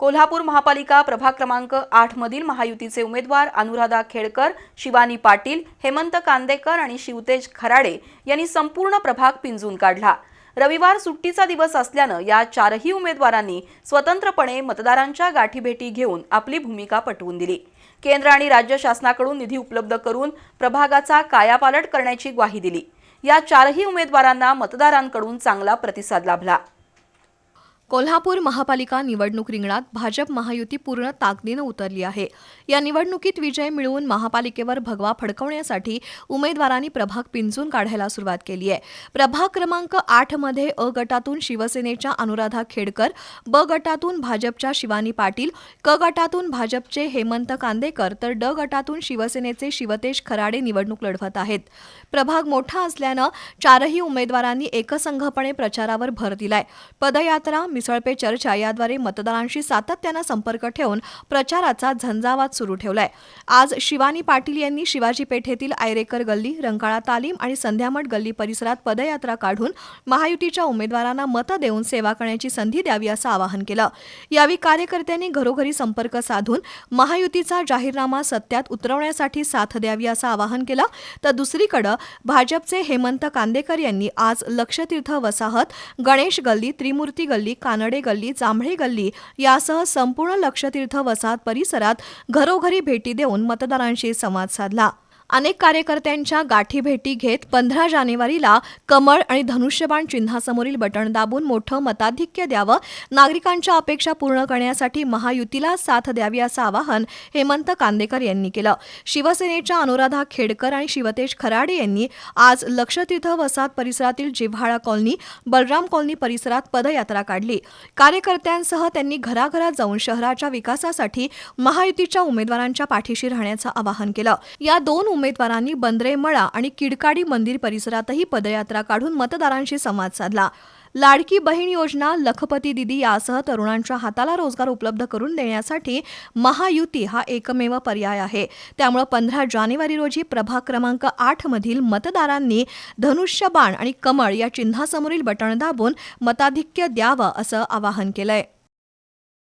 कोल्हापूर महापालिका प्रभाग क्रमांक आठमधील महायुतीचे उमेदवार अनुराधा खेडकर शिवानी पाटील हेमंत कांदेकर आणि शिवतेज खराडे यांनी संपूर्ण प्रभाग पिंजून काढला. रविवार सुट्टीचा दिवस असल्यानं या चारही उमेदवारांनी स्वतंत्रपणे मतदारांच्या गाठीभेटी घेऊन आपली भूमिका पटवून दिली. केंद्र आणि राज्य शासनाकडून निधी उपलब्ध करून प्रभागाचा कायापालट करण्याची ग्वाही दिली. या चारही उमेदवारांना मतदारांकडून चांगला प्रतिसाद लाभला. कोल्हापूर महापालिका निवडणूक रिंगणात भाजप महायुती पूर्ण ताकदीनं उतरली आहे. या निवडणुकीत विजय मिळवून महापालिकेवर भगवा फडकवण्यासाठी उमेदवारांनी प्रभाग पिंजून काढायला सुरुवात केली आहे. प्रभाग क्रमांक आठमध्ये अ गटातून शिवसेनेच्या अनुराधा खेडकर ब गटातून भाजपच्या शिवानी पाटील क गटातून भाजपचे हेमंत कांदेकर तर ड गटातून शिवसेनेचे शिवतेश खराडे निवडणूक लढवत आहेत. प्रभाग मोठा असल्यानं चारही उमेदवारांनी एकसंघपणे प्रचारावर भर दिलाय. पदयात्रा मिसळ पे चर्चा याद्वारे मतदारांशी सातत्यानं संपर्क ठेवून प्रचाराचा झंझावात सुरू ठेवलाय. आज शिवानी पाटील यांनी शिवाजी पेठेतील आयरेकर गल्ली रंकाळा तालीम आणि संध्यामठ गल्ली परिसरात पदयात्रा काढून महायुतीच्या उमेदवारांना मतं देऊन सेवा करण्याची संधी द्यावी असं आवाहन केलं. यावेळी कार्यकर्त्यांनी घरोघरी संपर्क साधून महायुतीचा जाहीरनामा सत्यात उतरवण्यासाठी साथ द्यावी असं आवाहन केलं. तर दुसरीकडे भाजपचे हेमंत कांदेकर यांनी आज लक्षतीर्थ वसाहत गणेश गल्ली त्रिमूर्ती गल्ली कानडे गल्ली जांभळे गल्ली यासह संपूर्ण लक्षतीर्थ वसाहत परिसरात घरोघरी भेटी देऊन मतदारांशी संवाद साधला. अनेक कार्यकर्त्यांच्या गाठीभेटी घेत पंधरा जानेवारीला कमळ आणि धनुष्यबाण चिन्हासमोरील बटण दाबून मोठं मताधिक्य द्यावं नागरिकांच्या अपेक्षा पूर्ण करण्यासाठी महायुतीला साथ द्यावी असं आवाहन हेमंत कांदेकर यांनी केलं. शिवसेनेच्या अनुराधा खेडकर आणि शिवतेश खराडे यांनी आज लक्षतीर्थ वसाहत परिसरातील जिव्हाळा कॉलनी बलराम कॉलनी परिसरात पदयात्रा काढली. कार्यकर्त्यांसह त्यांनी घराघरात जाऊन शहराच्या विकासासाठी महायुतीच्या उमेदवारांच्या पाठीशी राहण्याचं आवाहन केलं. या दोन उमेदवारांनी बंद्रेमळा आणि किडकाडी मंदिर परिसरातही पदयात्रा काढून मतदारांशी संवाद साधला. लाडकी बहीण योजना लखपती दिदी यासह तरुणांच्या हाताला रोजगार उपलब्ध करून देण्यासाठी महायुती हा एकमेव पर्याय आहे. त्यामुळे पंधरा जानेवारी रोजी प्रभाग क्रमांक आठ मधील मतदारांनी धनुष्यबाण आणि कमळ या चिन्हासमोरील बटण दाबून मताधिक्य द्यावं असं आवाहन केलंय.